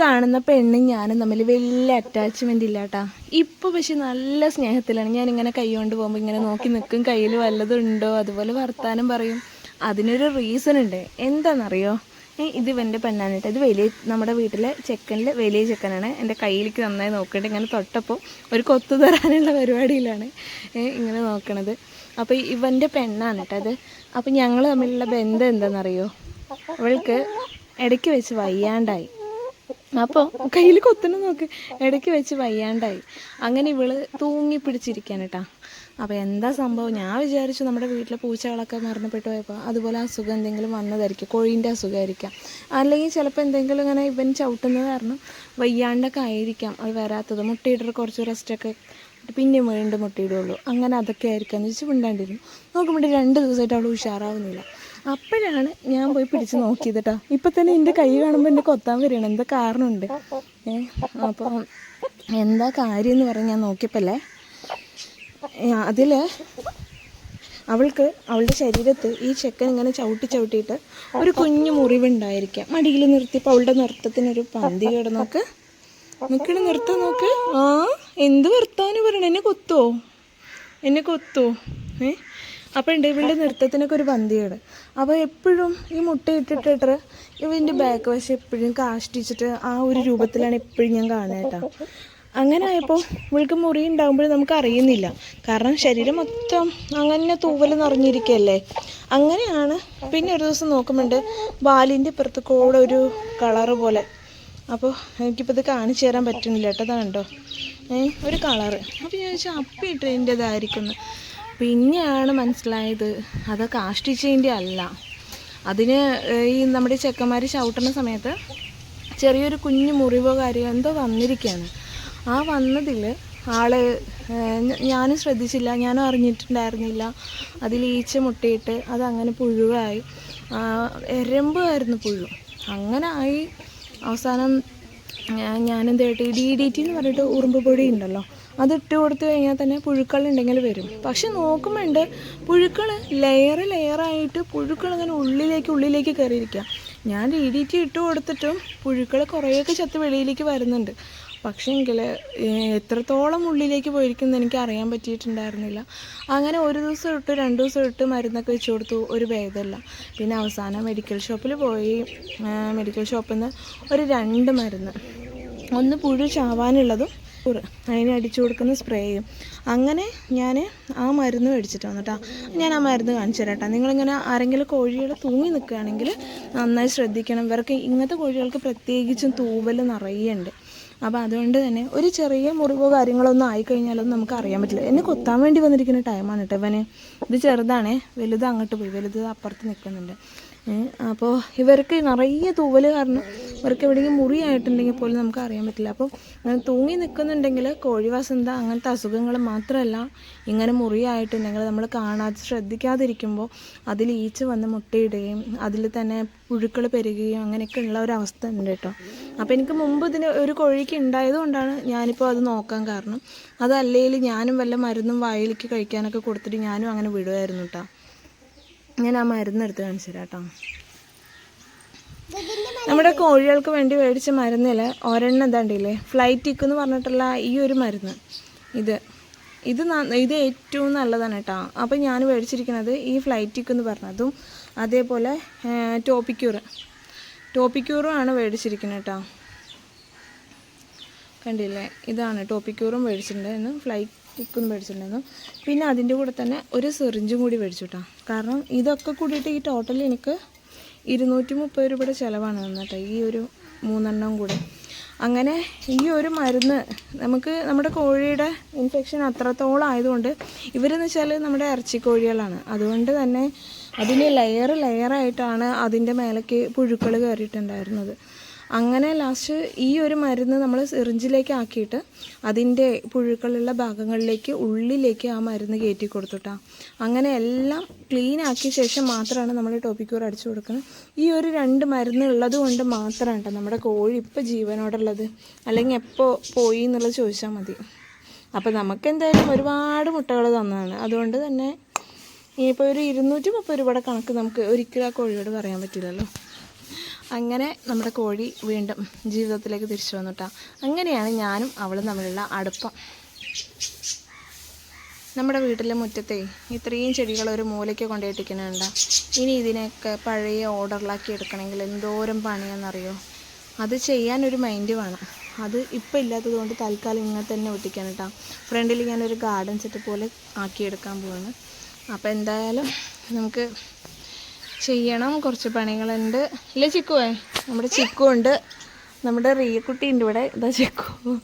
കാണുന്ന പെണ്ണും ഞാനും തമ്മിൽ വലിയ അറ്റാച്ച്മെന്റ് ഇല്ല കേട്ടാ ഇപ്പോൾ പക്ഷെ നല്ല സ്നേഹത്തിലാണ്. ഞാൻ ഇങ്ങനെ കൈ കൊണ്ട് പോകുമ്പോൾ ഇങ്ങനെ നോക്കി നിൽക്കും കയ്യിൽ വല്ലതും ഉണ്ടോ? അതുപോലെ വർത്താനം പറയും. അതിനൊരു റീസൺ ഉണ്ട്. എന്താണെന്നറിയോ? ഇത് ഇവന്റെ പെണ്ണാണ് ഇത് വലിയ നമ്മുടെ വീട്ടിലെ ചെക്കനിൽ വലിയ ചെക്കനാണ്. എന്റെ കയ്യിലേക്ക് നന്നായി നോക്കിയിട്ട് ഇങ്ങനെ തൊട്ടപ്പോൾ ഒരു കൊത്തു തരാനുള്ള പരിപാടിയിലാണ് ഇങ്ങനെ നോക്കണത്. അപ്പോൾ ഇവന്റെ പെണ്ണാണ് കേട്ടോ അത് അപ്പോൾ ഞങ്ങൾ തമ്മിലുള്ള ബന്ധം എന്താണെന്നറിയോ? അവൾക്ക് ഇടയ്ക്ക് വെച്ച് വയ്യാണ്ടായി. അപ്പോൾ കയ്യിൽ കൊത്തണം നോക്ക് ഇടയ്ക്ക് വെച്ച് വയ്യാണ്ടായി. അങ്ങനെ ഇവൾ തൂങ്ങി പിടിച്ചിരിക്കാൻ കേട്ടാ അപ്പോൾ എന്താ സംഭവം? ഞാൻ വിചാരിച്ചു നമ്മുടെ വീട്ടിലെ പൂച്ചകളൊക്കെ മരണപ്പെട്ടു പോയപ്പോൾ അതുപോലെ അസുഖം എന്തെങ്കിലും വന്നതായിരിക്കും കോഴീന്റെ അസുഖമായിരിക്കാം. അല്ലെങ്കിൽ ചിലപ്പോൾ എന്തെങ്കിലും ഇങ്ങനെ ഇവൻ ചവിട്ടുന്നത് കാരണം വയ്യാണ്ടൊക്കെ ആയിരിക്കാം. അത് വരാത്തത്. മുട്ടയിട്ടിട്ട് കുറച്ച് റെസ്റ്റൊക്കെ പിന്നെ വീണ്ടും മുട്ടയിടുള്ളൂ. അങ്ങനെ അതൊക്കെ ആയിരിക്കാം എന്ന് വെച്ച് മിണ്ടാണ്ടിരുന്നു. നോക്കുമ്പോൾ രണ്ട് ദിവസമായിട്ട് അവൾ ഉഷാറാവുന്നില്ല. അപ്പോഴാണ് ഞാൻ പോയി പിടിച്ച് നോക്കിയത് കേട്ടോ ഇപ്പം തന്നെ എന്റെ കൈ കാണുമ്പോൾ എന്റെ കൊത്താൻ വരികയാണ്. എന്താ കാരണമുണ്ട് ഏ അപ്പം എന്താ കാര്യം എന്ന് പറഞ്ഞ് ഞാൻ നോക്കിയപ്പല്ലേ? അതിൽ അവൾക്ക് അവളുടെ ശരീരത്ത് ഈ ചെക്കൻ ഇങ്ങനെ ചവിട്ടി ചവിട്ടിയിട്ട് ഒരു കുഞ്ഞു മുറിവുണ്ടായിരിക്കാം. മടിയിൽ നിർത്തിയപ്പോൾ അവളുടെ നൃത്തത്തിനൊരു പന്തി കിടന്നോക്ക് നിൽക്കണ നിർത്താൻ നോക്ക്. ആ എന്ത് വർത്താനം പറയണ? എന്നെ കൊത്തോ? എന്നെ കൊത്തോ? ഏ അപ്പം ഉണ്ട്. ഇവളുടെ നൃത്തത്തിനൊക്കെ ഒരു പന്തിയാണ് അപ്പോൾ എപ്പോഴും ഈ മുട്ട ഇട്ടിട്ടിട്ട് ഇവന്റെ ബാക്ക് വശം എപ്പോഴും കാഷ്ടിച്ചിട്ട് ആ ഒരു രൂപത്തിലാണ് എപ്പോഴും ഞാൻ കാണുക കേട്ടോ. അങ്ങനെ ആയപ്പോൾ ഇവൾക്ക് മുറി ഉണ്ടാകുമ്പോൾ നമുക്ക് അറിയുന്നില്ല. കാരണം ശരീരം മൊത്തം അങ്ങനെ തൂവൽ നിറഞ്ഞിരിക്കുകയല്ലേ അങ്ങനെയാണ് പിന്നെ ഒരു ദിവസം നോക്കുമ്പോണ്ട് വാലിന്റെ ഇപ്പുറത്ത് കൂടെ ഒരു കളറ് പോലെ. അപ്പോൾ എനിക്കിപ്പോൾ ഇത് കാണിച്ചു തരാൻ പറ്റുന്നില്ല കേട്ടോ. അതാണ് കണ്ടോ. ഏ ഒരു കളറ് അപ്പോൾ ഞാൻ വെച്ചാൽ അപ്പിയിട്ടതിന്റെതായിരിക്കുന്നു പിന്നെയാണ് മനസ്സിലായത് അത് കാഷ്ടിച്ചതിന്റെ അല്ല. അതിന് ഈ നമ്മുടെ ചെക്കന്മാർ ചവിട്ടുന്ന സമയത്ത് ചെറിയൊരു കുഞ്ഞു മുറിവോ കാര്യമോ എന്തോ വന്നിരിക്കുകയാണ് ആ വന്നതിൽ ആൾ ഞാനും ശ്രദ്ധിച്ചില്ല ഞാനും അറിഞ്ഞിട്ടുണ്ടായിരുന്നില്ല. അതിൽ ഈച്ച മുട്ടയിട്ട് അതങ്ങനെ പുഴുവായി. എരമ്പായിരുന്നു പുഴു. അങ്ങനെ ആയി. അവസാനം ഞാൻ ഞാനെന്ത് കേട്ടി ഡി ഡി ടി എന്ന് പറഞ്ഞിട്ട് ഉറുമ്പ് പൊടി ഉണ്ടല്ലോ അത് ഇട്ട് കൊടുത്തു കഴിഞ്ഞാൽ തന്നെ പുഴുക്കൾ ഉണ്ടെങ്കിൽ വരും. പക്ഷെ നോക്കുമ്പോണ്ട് പുഴുക്കൾ ലെയർ ലെയറായിട്ട് പുഴുക്കൾ ഇങ്ങനെ ഉള്ളിലേക്ക് ഉള്ളിലേക്ക് കയറിയിരിക്കുക. ഞാൻ ഡി ഇട്ട് കൊടുത്തിട്ടും പുഴുക്കൾ കുറേയൊക്കെ ചത്ത് വെളിയിലേക്ക് വരുന്നുണ്ട്. പക്ഷേങ്കിൽ എത്രത്തോളം ഉള്ളിലേക്ക് പോയിരിക്കുമെന്ന് എനിക്ക് അറിയാൻ പറ്റിയിട്ടുണ്ടായിരുന്നില്ല. അങ്ങനെ ഒരു ദിവസം ഇട്ട് രണ്ട് ദിവസം ഇട്ട് മരുന്നൊക്കെ വെച്ച് കൊടുത്തു ഒരു ഭേദമില്ല. പിന്നെ അവസാനം മെഡിക്കൽ ഷോപ്പിൽ പോയി മെഡിക്കൽ ഷോപ്പിൽ നിന്ന് ഒരു രണ്ട് മരുന്ന്. ഒന്ന് പുഴു ചാവാനുള്ളതും അതിന് അടിച്ചു കൊടുക്കുന്ന സ്പ്രേയും അങ്ങനെ ഞാൻ ആ മരുന്ന് മേടിച്ചിട്ട് വന്നിട്ടാ ഞാൻ ആ മരുന്ന് കാണിച്ചു തരാം കേട്ടോ നിങ്ങളിങ്ങനെ ആരെങ്കിലും കോഴികൾ തൂങ്ങി നിൽക്കുകയാണെങ്കിൽ നന്നായി ശ്രദ്ധിക്കണം. ഇവർക്ക് ഇങ്ങനത്തെ കോഴികൾക്ക് പ്രത്യേകിച്ചും തൂവൽ നിറയുണ്ട് അപ്പോൾ അതുകൊണ്ട് തന്നെ ഒരു ചെറിയ മുറിവോ കാര്യങ്ങളോ ഒന്നും ആയിക്കഴിഞ്ഞാലൊന്നും നമുക്ക് അറിയാൻ പറ്റില്ല. എന്നെ കൊത്താൻ വേണ്ടി വന്നിരിക്കുന്ന ടൈമാണ് കേട്ടോ ഇവന്. ഇത് ചെറുതാണേ വലുത് അങ്ങോട്ട് പോയി. വലുത് അപ്പുറത്ത് നിൽക്കുന്നുണ്ട്. അപ്പോൾ ഇവർക്ക് നിറയെ തൂവൽ കാരണം ഇവർക്ക് എവിടെയെങ്കിലും മുറിയായിട്ടുണ്ടെങ്കിൽ പോലും നമുക്ക് അറിയാൻ പറ്റില്ല. അപ്പോൾ അങ്ങനെ തൂങ്ങി നിൽക്കുന്നുണ്ടെങ്കിൽ കോഴിവാസന്ത അങ്ങനത്തെ അസുഖങ്ങൾ മാത്രമല്ല ഇങ്ങനെ മുറിയായിട്ടുണ്ടെങ്കിൽ നമ്മൾ കാണാതെ ശ്രദ്ധിക്കാതിരിക്കുമ്പോൾ അതിൽ ഈച്ച വന്ന് മുട്ടയിടുകയും അതിൽ തന്നെ പുഴുക്കൾ പെരുകുകയും അങ്ങനെയൊക്കെ ഉള്ള ഒരു അവസ്ഥ ഉണ്ട് കേട്ടോ. അപ്പോൾ എനിക്ക് മുമ്പ് ഇതിന് ഒരു കോഴിക്ക് ഉണ്ടായത് കൊണ്ടാണ് ഞാനിപ്പോൾ അത് നോക്കാൻ കാരണം. അതല്ലെങ്കിൽ ഞാനും വല്ല മരുന്നും വായിലേക്ക് കഴിക്കാനൊക്കെ കൊടുത്തിട്ട് ഞാനും അങ്ങനെ വിടുമായിരുന്നു കേട്ടോ. ഞാൻ ആ മരുന്ന് എടുത്ത് കാണിച്ചു തരാം കേട്ടോ. നമ്മുടെ കോഴികൾക്ക് വേണ്ടി മേടിച്ച മരുന്നിൽ ഒരെണ്ണം ഇതാണ്ടില്ലേ ഫ്ലൈറ്റിക്ക് എന്ന് പറഞ്ഞിട്ടുള്ള ഈ ഒരു മരുന്ന്. ഇത്. ഇത് ഇത് ഏറ്റവും നല്ലതാണ് കേട്ടോ. അപ്പോൾ ഞാൻ മേടിച്ചിരിക്കുന്നത് ഈ ഫ്ലൈറ്റിക്ക് എന്ന് പറഞ്ഞതും അതേപോലെ ടോപ്പിക്യൂർ ടോപ്പിക്യൂറും ആണ് മേടിച്ചിരിക്കുന്നത് കേട്ടോ. കണ്ടില്ലേ? ഇതാണ് ടോപ്പിക്യൂറും മേടിച്ചിട്ടുണ്ട് ഫ്ലൈറ്റ് ടിക്കും മേടിച്ചിട്ടുണ്ടായിരുന്നു. പിന്നെ അതിന്റെ കൂടെ തന്നെ ഒരു സിറിഞ്ചും കൂടി മേടിച്ചു കേട്ടോ കാരണം ഇതൊക്കെ കൂടിയിട്ട് ഈ ടോട്ടൽ എനിക്ക് ഇരുന്നൂറ്റി മുപ്പത് രൂപയുടെ ചിലവാണ് വന്നിട്ട് ഈ ഒരു മൂന്നെണ്ണം കൂടെ. അങ്ങനെ ഈ ഒരു മരുന്ന് നമുക്ക് നമ്മുടെ കോഴിയുടെ ഇൻഫെക്ഷൻ അത്രത്തോളം ആയതുകൊണ്ട് ഇവരെന്ന് വെച്ചാൽ നമ്മുടെ ഇറച്ചി കോഴികളാണ് അതുകൊണ്ട് തന്നെ അതിന് ലെയർ ലെയറായിട്ടാണ് അതിന്റെ മേലേക്ക് പുഴുക്കൾ കയറിയിട്ടുണ്ടായിരുന്നത്. അങ്ങനെ ലാസ്റ്റ് ഈ ഒരു മരുന്ന് നമ്മൾ സിറിഞ്ചിലേക്ക് ആക്കിയിട്ട് അതിന്റെ പുഴുക്കളുള്ള ഭാഗങ്ങളിലേക്ക് ഉള്ളിലേക്ക് ആ മരുന്ന് കയറ്റി കൊടുത്തുട്ടാ. അങ്ങനെ എല്ലാം ക്ലീൻ ആക്കിയ ശേഷം മാത്രമാണ് നമ്മൾ ടോപ്പിക്കൂർ അടിച്ചു കൊടുക്കുന്നത് ഈ ഒരു രണ്ട് മരുന്ന് ഉള്ളത് കൊണ്ട് മാത്രമാണ് കേട്ടോ നമ്മുടെ കോഴി ഇപ്പോൾ ജീവനോടുള്ളത്. അല്ലെങ്കിൽ എപ്പോൾ പോയി എന്നുള്ളത് ചോദിച്ചാൽ മതി. അപ്പോൾ നമുക്ക് എന്തായാലും ഒരുപാട് മുട്ടകൾ തന്നതാണ് അതുകൊണ്ട് തന്നെ ഇനിയിപ്പോൾ ഒരു ഇരുന്നൂറ്റി മുപ്പത് രൂപയുടെ കണക്ക് നമുക്ക് ഒരിക്കലും ആ കോഴിയോട് പറയാൻ പറ്റില്ലല്ലോ. അങ്ങനെ നമ്മുടെ കോഴി വീണ്ടും ജീവിതത്തിലേക്ക് തിരിച്ചു വന്നു അങ്ങനെയാണ് ഞാനും അവളും തമ്മിലുള്ള അടുപ്പം. നമ്മുടെ വീട്ടിലെ മുറ്റത്തെ ഇത്രയും ചെടികൾ ഒരു മൂലയ്ക്ക് കൊണ്ടുപോയിട്ടിരിക്കുന്നുണ്ട് ഇനി ഇതിനെയൊക്കെ പഴയ ഓർഡറിലാക്കി എടുക്കണമെങ്കിൽ എന്തോരം പണിയാണെന്നറിയോ? അത് ചെയ്യാൻ ഒരു മൈൻഡ് വേണം. അത് ഇപ്പം ഇല്ലാത്തത് കൊണ്ട് തൽക്കാലം ഇങ്ങനെ തന്നെ ഒട്ടിക്കാൻ കേട്ടോ ഫ്രണ്ടിൽ ഞാനൊരു ഗാർഡൻ സെറ്റ് പോലെ ആക്കിയെടുക്കാൻ പോവാണ്. അപ്പോൾ എന്തായാലും നമുക്ക് ചെയ്യണം. കുറച്ച് പണികളുണ്ട്. ഇല്ല ചിക്കുവേ? നമ്മുടെ ചിക്കു ഉണ്ട് നമ്മുടെ റിയക്കുട്ടി ഉണ്ട് ഇവിടെ. ഇതാ ചിക്കു.